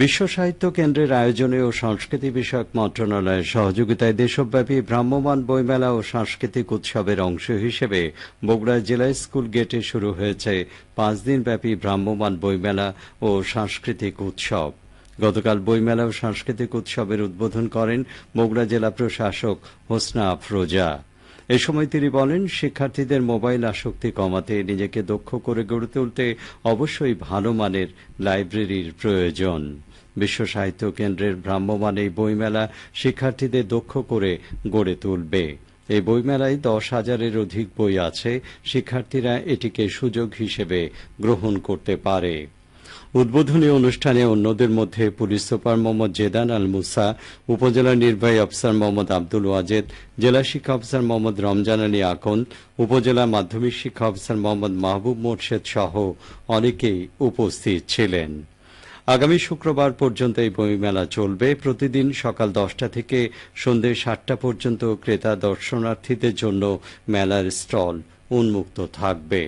বিশ্ব সাহিত্য কেন্দ্রের আয়োজনে ও সংস্কৃতি বিষয়ক মন্ত্রণালয়ের সহযোগিতায় দেশব্যাপী ভ্রাম্যমাণ বইমেলা ও সাংস্কৃতিক উৎসবের অংশ হিসেবে বগুড়া জেলা স্কুল গেটে শুরু হয়েছে পাঁচ দিনব্যাপী ভ্রাম্যমাণ বইমেলা ও সাংস্কৃতিক উৎসব। গতকাল বইমেলা ও সাংস্কৃতিক উৎসবের উদ্বোধন করেন বগুড়া জেলা প্রশাসক হোসনা আফরোজা। এ সময় তিনি বলেন, শিক্ষার্থীদের মোবাইল আসক্তি কমাতে নিজেকে দক্ষ করে গড়ে তুলতে অবশ্যই ভালো মানের লাইব্রেরির প্রয়োজন। বিশ্ব সাহিত্য কেন্দ্রের ভ্রাম্যমাণ এই বইমেলা শিক্ষার্থীদের দক্ষ করে গড়ে তুলবে। এই বইমেলায় দশ হাজারের অধিক বই আছে, শিক্ষার্থীরা এটিকে সুযোগ হিসেবে গ্রহণ করতে পারে। উদ্বোধনী অনুষ্ঠানে অন্যদের মধ্যে পুলিশ সুপার মোহাম্মদ জেদান আল মুসা উপজেলা নির্বাহী অফিসার মোহাম্মদ আব্দুল ওয়াজেদ, জেলা শিক্ষা অফিসার মোহাম্মদ রমজান আলী আকন, উপজেলা মাধ্যমিক শিক্ষা অফিসার মোহাম্মদ মাহবুব মোর্শেদ সহ অনেকেই উপস্থিত ছিলেন। আগামী শুক্রবার পর্যন্ত এই বইমেলা চলবে। প্রতিদিন সকাল দশটা থেকে সন্ধে সাতটা পর্যন্ত ক্রেতা দর্শনার্থীদের জন্য মেলার স্টল উন্মুক্ত থাকবে।